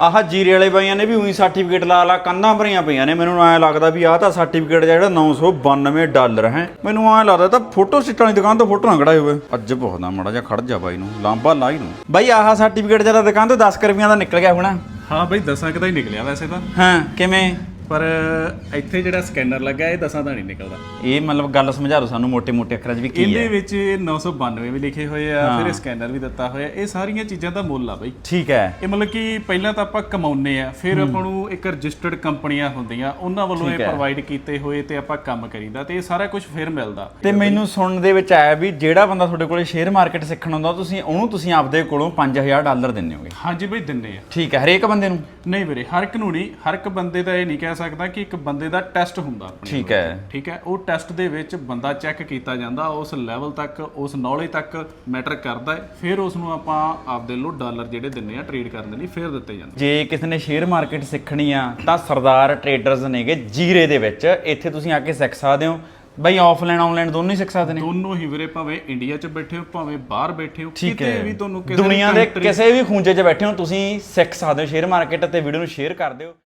ਆਹ ਜੀਰੇ ਵਾਲੇ ਬਾਈਆਂ ਨੇ ਵੀ ਉਹੀ ਸਰਟੀਫਿਕੇਟ ਲਾ ਲਾ ਕੰਧਾਂ ਭਰੀਆਂ ਪਈਆਂ ਨੇ। ਮੈਨੂੰ ਐਂ ਲੱਗਦਾ ਵੀ ਆਹ ਤਾਂ ਸਰਟੀਫਿਕੇਟ ਜਿਹੜਾ 992 ਡਾਲਰ ਹੈ। ਮੈਨੂੰ ਐਂ ਲੱਗਦਾ ਤਾਂ ਫੋਟੋ ਸਟੇਟਾਂ ਦੀ ਦੁਕਾਨ ਤੋਂ ਫੋਟੋ ਨਾ ਕਢਾਏ ਹੋਵੇ ਅੱਜ ਪੁੱਛਦਾ ਮੜਾ ਜਿਹਾ ਖੜ ਜਾ ਬਾਈ ਨੂੰ ਲਾਂਬਾ ਲਾਈ ਨੂੰ ਬਾਈ ਆਹ ਸਰਟੀਫਿਕੇਟ ਜਿਹੜਾ ਦੁਕਾਨ ਤੋਂ 10 ਕੁ ਰੁਪਈਆਂ ਦਾ ਨਿਕਲ ਗਿਆ ਹੋਣਾ। ਹਾਂ ਬਈ ਦਸਾਂ ਕੁ ਦਾ ਹੀ ਨਿਕਲਿਆ ਵੈਸੇ ਤਾਂ। ਹਾਂ ਕਿਵੇਂ? ਪਰ ਇੱਥੇ ਜਿਹੜਾ ਸਕੈਨਰ ਲੱਗਾ ਇਹ ਦਸਾਂ ਤਾਂ ਨਹੀਂ ਨਿਕਲਦਾ। ਇਹ ਮਤਲਬ ਗੱਲ ਸਮਝਾ ਦਿਓ ਸਾਨੂੰ ਮੋٹے-ਮੋٹے ਅੱਖਰਾਂ 'ਚ ਵੀ ਕੀ ਇਹਦੇ ਵਿੱਚ 992 ਵੀ ਲਿਖੇ ਹੋਏ ਆ ਫਿਰ ਸਕੈਨਰ ਵੀ ਦਿੱਤਾ ਹੋਇਆ। ਇਹ ਸਾਰੀਆਂ ਚੀਜ਼ਾਂ ਦਾ ਮੁੱਲ ਆ ਬਈ। ਠੀਕ ਹੈ। ਇਹ ਮਤਲਬ ਕਿ ਪਹਿਲਾਂ ਤਾਂ ਆਪਾਂ ਕਮਾਉਨੇ ਆ ਫਿਰ ਆਪਾਂ ਨੂੰ ਇੱਕ ਰਜਿਸਟਰਡ ਕੰਪਨੀਆਂ ਹੁੰਦੀਆਂ ਉਹਨਾਂ ਵੱਲੋਂ ਇਹ ਪ੍ਰੋਵਾਈਡ ਕੀਤੇ ਹੋਏ ਤੇ ਆਪਾਂ ਕੰਮ ਕਰੀਦਾ ਤੇ ਇਹ ਸਾਰਾ ਕੁਝ ਫਿਰ ਮਿਲਦਾ। ਤੇ ਮੈਨੂੰ ਸੁਣਨ ਦੇ ਵਿੱਚ ਆਇਆ ਵੀ ਜਿਹੜਾ ਬੰਦਾ ਤੁਹਾਡੇ ਕੋਲੇ ਸ਼ੇਅਰ ਮਾਰਕੀਟ ਸਿੱਖਣ ਆਉਂਦਾ ਤੁਸੀਂ ਉਹਨੂੰ ਤੁਸੀਂ ਆਪਦੇ ਕੋਲੋਂ 5000 ਡਾਲਰ ਦਿੰਦੇ ਹੋਗੇ। ਹਾਂਜੀ ਬਈ ਦਿੰਨੇ ਆ। ਠੀਕ ਹੈ ਹਰੇਕ ਬੰਦੇ ਨੂੰ? ਨਹੀਂ ਵੀਰੇ ਹਰ ਇੱਕ ਨੂੰ ਨਹੀਂ ਹਰ ਇੱਕ ਬੰਦੇ ਦਾ ਇਹ ਨਹੀਂ ਕਹਿ ਸਕਦਾ ਕਿ ਇੱਕ ਬੰਦੇ ਦਾ ਟੈਸਟ ਹੁੰਦਾ ਆਪਣੇ ਠੀਕ ਹੈ। ਠੀਕ ਹੈ? ਉਹ ਟੈਸਟ ਦੇ ਵਿੱਚ ਬੰਦਾ ਚੈੱਕ ਕੀਤਾ ਜਾਂਦਾ ਉਸ ਲੈਵਲ ਤੱਕ ਉਸ ਨੌਲੇਜ ਤੱਕ ਮੈਟਰ ਕਰਦਾ ਹੈ ਫਿਰ ਉਸ ਨੂੰ ਆਪਾਂ ਆਪਦੇ ਲੋ ਡਾਲਰ ਜਿਹੜੇ ਦਿੰਨੇ ਆ ਟ੍ਰੇਡ ਕਰਨ ਦੇ ਲਈ ਫਿਰ ਦਿੱਤੇ ਜਾਂਦੇ ਜੇ ਕਿਸੇ ਨੇ ਸ਼ੇਅਰ ਮਾਰਕੀਟ ਸਿੱਖਣੀ ਆ ਤਾਂ ਸਰਦਾਰ ਟ੍ਰੇਡਰਸ ਨੇਗੇ ਜੀਰੇ ਦੇ ਵਿੱਚ। ਇੱਥੇ ਤੁਸੀਂ ਆ ਕੇ ਸਿੱਖ ਸਕਦੇ ਹੋ। ਬਈ ਆਫਲਾਈਨ ਆਨਲਾਈਨ ਦੋਨੋਂ ਹੀ ਸਿੱਖ ਸਕਦੇ ਨੇ। ਦੋਨੋਂ ਹੀ ਵੀਰੇ ਭਾਵੇਂ ਇੰਡੀਆ 'ਚ ਬੈਠੇ ਹੋ ਭਾਵੇਂ ਬਾਹਰ ਬੈਠੇ ਹੋ ਠੀਕ ਕਿਤੇ ਹੈ। ਵੀ ਤੁਹਾਨੂੰ ਕਿਸੇ ਦੁਨੀਆ ਦੇ country- ਕਿਸੇ ਵੀ ਖੂੰਜੇ 'ਚ ਬੈਠੇ ਹੋ ਤੁਸੀਂ ਸਿੱਖ ਸਕਦੇ ਹੋ ਸ਼ੇਅਰ ਮਾਰਕੀਟ ਤੇ ਵੀਡੀਓ ਨੂੰ ਸ਼ੇਅਰ ਕਰ ਦਿਓ।